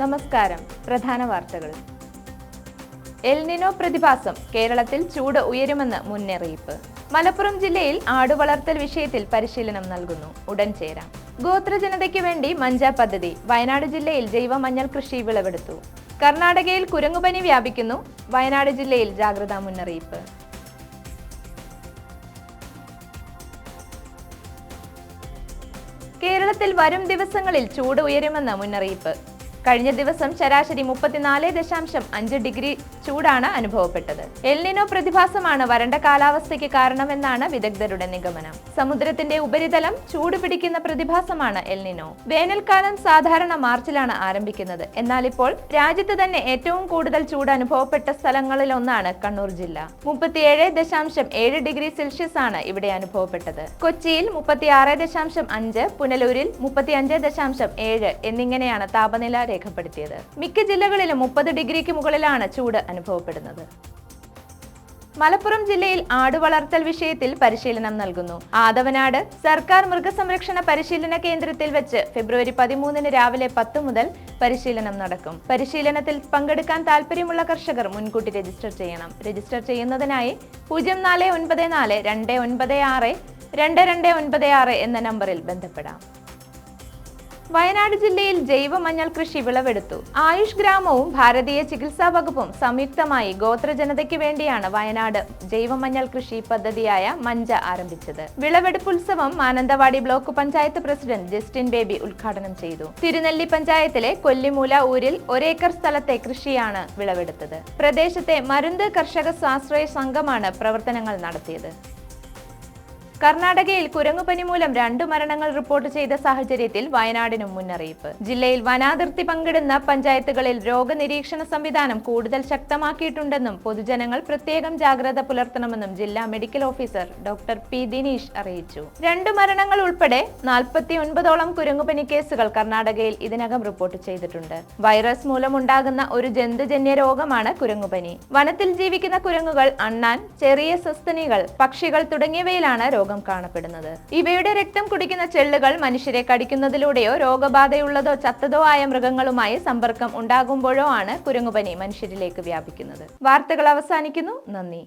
നമസ്കാരം. പ്രധാന വാർത്തകൾ. എൽനിനോ പ്രതിഭാസം കേരളത്തിൽ ചൂട് ഉയരുമെന്ന് മുന്നറിയിപ്പ്. മലപ്പുറം ജില്ലയിൽ ആടുവളർത്തൽ വിഷയത്തിൽ പരിശീലനം നൽകുന്നു. ഉടൻ ചേരാം. ഗോത്രജനതയ്ക്ക് വേണ്ടി മഞ്ച പദ്ധതി വയനാട് ജില്ലയിൽ ജൈവ മഞ്ഞൾ കൃഷി വിളവെടുത്തു. കർണാടകയിൽ കുരങ്ങുപനി വ്യാപിക്കുന്നു. വയനാട് ജില്ലയിൽ ജാഗ്രതാ മുന്നറിയിപ്പ്. കേരളത്തിൽ വരും ദിവസങ്ങളിൽ ചൂട് ഉയരുമെന്ന് മുന്നറിയിപ്പ്. കഴിഞ്ഞ ദിവസം ശരാശരി മുപ്പത്തിനാല് ദശാംശം അഞ്ച് ഡിഗ്രി ചൂടാണ് അനുഭവപ്പെട്ടത്. എൽനിനോ പ്രതിഭാസമാണ് വരണ്ട കാലാവസ്ഥയ്ക്ക് കാരണമെന്നാണ് വിദഗ്ധരുടെ നിഗമനം. സമുദ്രത്തിന്റെ ഉപരിതലം ചൂട് പിടിക്കുന്ന പ്രതിഭാസമാണ് എൽനിനോ വേനൽക്കാലം സാധാരണ മാർച്ചിലാണ് ആരംഭിക്കുന്നത്. എന്നാൽ ഇപ്പോൾ രാജ്യത്ത് തന്നെ ഏറ്റവും കൂടുതൽ ചൂട് അനുഭവപ്പെട്ട സ്ഥലങ്ങളിലൊന്നാണ് കണ്ണൂർ ജില്ല. മുപ്പത്തിയേഴ് ദശാംശം ഏഴ് ഡിഗ്രി സെൽഷ്യസ് ആണ് ഇവിടെ അനുഭവപ്പെട്ടത്. കൊച്ചിയിൽ മുപ്പത്തിയാറ് ദശാംശം അഞ്ച് പുനലൂരിൽ മുപ്പത്തിയഞ്ച് ദശാംശം ഏഴ് എന്നിങ്ങനെയാണ് താപനില രേഖപ്പെടുത്തിയത്. മിക്ക ജില്ലകളിലും മുപ്പത് ഡിഗ്രിക്ക് മുകളിലാണ് ചൂട് അനുഭവപ്പെടുന്നത്. മലപ്പുറം ജില്ലയിൽ ആട് വളർത്തൽ വിഷയത്തിൽ പരിശീലനം നൽകുന്നു. ആദവനാട് സർക്കാർ മൃഗസംരക്ഷണ പരിശീലന കേന്ദ്രത്തിൽ വെച്ച് ഫെബ്രുവരി പതിമൂന്നിന് രാവിലെ പത്ത് മുതൽ പരിശീലനം നടക്കും. പരിശീലനത്തിൽ പങ്കെടുക്കാൻ താല്പര്യമുള്ള കർഷകർ മുൻകൂട്ടി രജിസ്റ്റർ ചെയ്യണം. രജിസ്റ്റർ ചെയ്യുന്നതിനായി പൂജ്യം നാല് ഒൻപത് നാല് രണ്ട് ഒൻപത് ആറ് രണ്ട് രണ്ട് ഒൻപത് ആറ് എന്ന നമ്പറിൽ ബന്ധപ്പെടാം. വയനാട് ജില്ലയിൽ ജൈവ മഞ്ഞൾ കൃഷി വിളവെടുത്തു. ആയുഷ് ഗ്രാമവും ഭാരതീയ ചികിത്സാ വകുപ്പും സംയുക്തമായി ഗോത്രജനതയ്ക്ക് വേണ്ടിയാണ് വയനാട് ജൈവ മഞ്ഞൾ കൃഷി പദ്ധതിയായ മഞ്ച ആരംഭിച്ചത്. വിളവെടുപ്പ് ഉത്സവം Mananthavady block panchayat president Justin Baby ഉദ്ഘാടനം ചെയ്തു. തിരുനെല്ലി പഞ്ചായത്തിലെ കൊല്ലിമൂല ഊരിൽ ഒരേക്കർ സ്ഥലത്തെ കൃഷിയാണ് വിളവെടുത്തത്. പ്രദേശത്തെ മരുന്ത് കർഷക സ്വാശ്രയ സംഘമാണ് പ്രവർത്തനങ്ങൾ നടത്തിയത്. കർണാടകയിൽ കുരങ്ങുപനി മൂലം രണ്ടു മരണങ്ങൾ റിപ്പോർട്ട് ചെയ്ത സാഹചര്യത്തിൽ വയനാടിനും മുന്നറിയിപ്പ്. ജില്ലയിൽ വനാതിർത്തി പങ്കിടുന്ന പഞ്ചായത്തുകളിൽ രോഗനിരീക്ഷണ സംവിധാനം കൂടുതൽ ശക്തമാക്കിയിട്ടുണ്ടെന്നും പൊതുജനങ്ങൾ പ്രത്യേകം ജാഗ്രത പുലർത്തണമെന്നും ജില്ലാ medical officer doctor P Dineesh അറിയിച്ചു. രണ്ടു മരണങ്ങൾ ഉൾപ്പെടെ നാൽപ്പത്തി ഒൻപതോളം കുരങ്ങുപനി കേസുകൾ കർണാടകയിൽ ഇതിനകം റിപ്പോർട്ട് ചെയ്തിട്ടുണ്ട്. വൈറസ് മൂലമുണ്ടാകുന്ന ഒരു ജന്തുജന്യ രോഗമാണ് കുരങ്ങുപനി. വനത്തിൽ ജീവിക്കുന്ന കുരങ്ങുകൾ അണ്ണാൻ ചെറിയ സസ്തനികൾ പക്ഷികൾ തുടങ്ങിയവയിലാണ് രോഗം കാണപ്പെടുന്നത്. ഇവയുടെ രക്തം കുടിക്കുന്ന ചെള്ളുകൾ മനുഷ്യരെ കടിക്കുന്നതിലൂടെയോ രോഗബാധയുള്ളതോ ചത്തതോ ആയ മൃഗങ്ങളുമായി സമ്പർക്കം ഉണ്ടാകുമ്പോഴോ ആണ് കുരങ്ങുപനി മനുഷ്യരിലേക്ക് വ്യാപിക്കുന്നത്. വാർത്തകൾ അവസാനിക്കുന്നു. നന്ദി.